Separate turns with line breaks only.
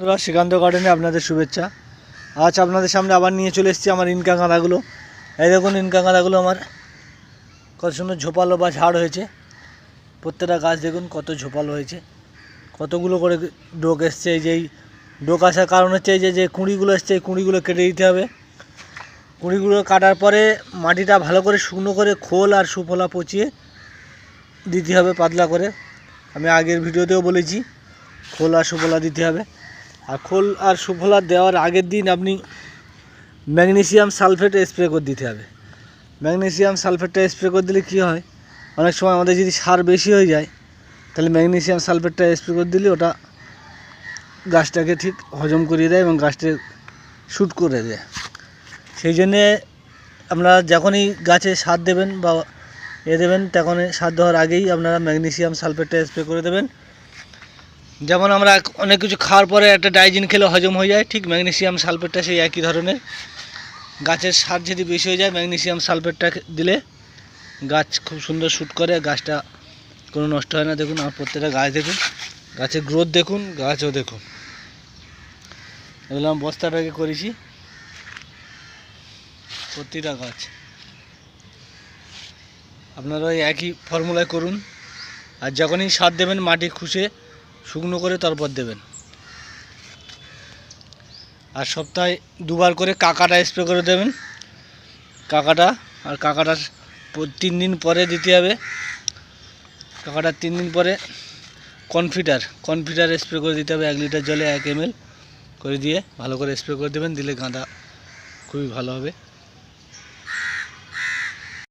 বন্ধুরা, শ্রীকান্ত গার্ডেনে আপনাদের শুভেচ্ছা। আজ আপনাদের সামনে আবার নিয়ে চলে এসেছি আমার ইনকা গাঁদাগুলো। এই দেখুন, ইনকা গাঁদাগুলো আমার কত সুন্দর ঝোপালো বা ঝাড় হয়েছে। প্রত্যেকটা গাছ দেখুন, কত ঝোপালো হয়েছে। কতগুলো করে ডোক এসছে, এই যে এই ডোক আসার কারণ হচ্ছে এই যে যে কুঁড়িগুলো এসছে, এই কুঁড়িগুলো কেটে দিতে হবে। কুঁড়িগুলো কাটার পরে মাটিটা ভালো করে শুকনো করে খোল আর সুফলা পচিয়ে দিতে হবে পাতলা করে। আমি আগের ভিডিওতেও বলেছি, খোল আর সুফলা দিতে হবে। আর খোল আর সুফলা দেওয়ার আগের দিন আপনি ম্যাগনেসিয়াম সালফেট স্প্রে করে দিতে হবে। ম্যাগনেসিয়াম সালফেটটা স্প্রে করে দিলে কী হয়? অনেক সময় আমাদের যদি সার বেশি হয়ে যায়, তাহলে ম্যাগনেসিয়াম সালফেটটা স্প্রে করে দিলে ওটা গাছটাকে ঠিক হজম করিয়ে দেয় এবং গাছটা শ্যুট করে দেয়। সেই জন্যে আপনারা যখনই গাছে সার দেবেন বা এ দেবেন তখন সার দেওয়ার আগেই আপনারা ম্যাগনেসিয়াম সালফেটটা স্প্রে করে দেবেন। যেমন আমরা অনেক কিছু খাওয়ার পরে একটা ডাইজিন খেলে হজম হয়ে যায়, ঠিক ম্যাগনেসিয়াম সালফেটটা সেই একই ধরনের। গাছের সার যদি বেশি হয়ে যায়, ম্যাগনেসিয়াম সালফেটটা দিলে গাছ খুব সুন্দর শ্যুট করে, গাছটা কোনো নষ্ট হয় না। দেখুন, আমার প্রত্যেকটা গাছ দেখুন, গাছের গ্রোথ দেখুন, গাছও দেখুন। এগুলো আমি বস্তাটাকে করেছি, প্রতিটা গাছ। আপনারা একই ফর্মুলায় করুন। আর যখনই সার দেবেন, মাটি খুশে শুকনো করে তারপর দেবেন। আর সপ্তাহে দুবার করে কাকাটা স্প্রে করে দেবেন। কাকাটা, আর কাকাটা প- তিন দিন পরে দিতে হবে। কাকাটা তিন দিন পরে কনফিটার কনফিটার স্প্রে করে দিতে হবে এক লিটার জলে এক এম করে দিয়ে ভালো করে স্প্রে করে দেবেন, দিলে গাঁদা খুবই ভালো হবে।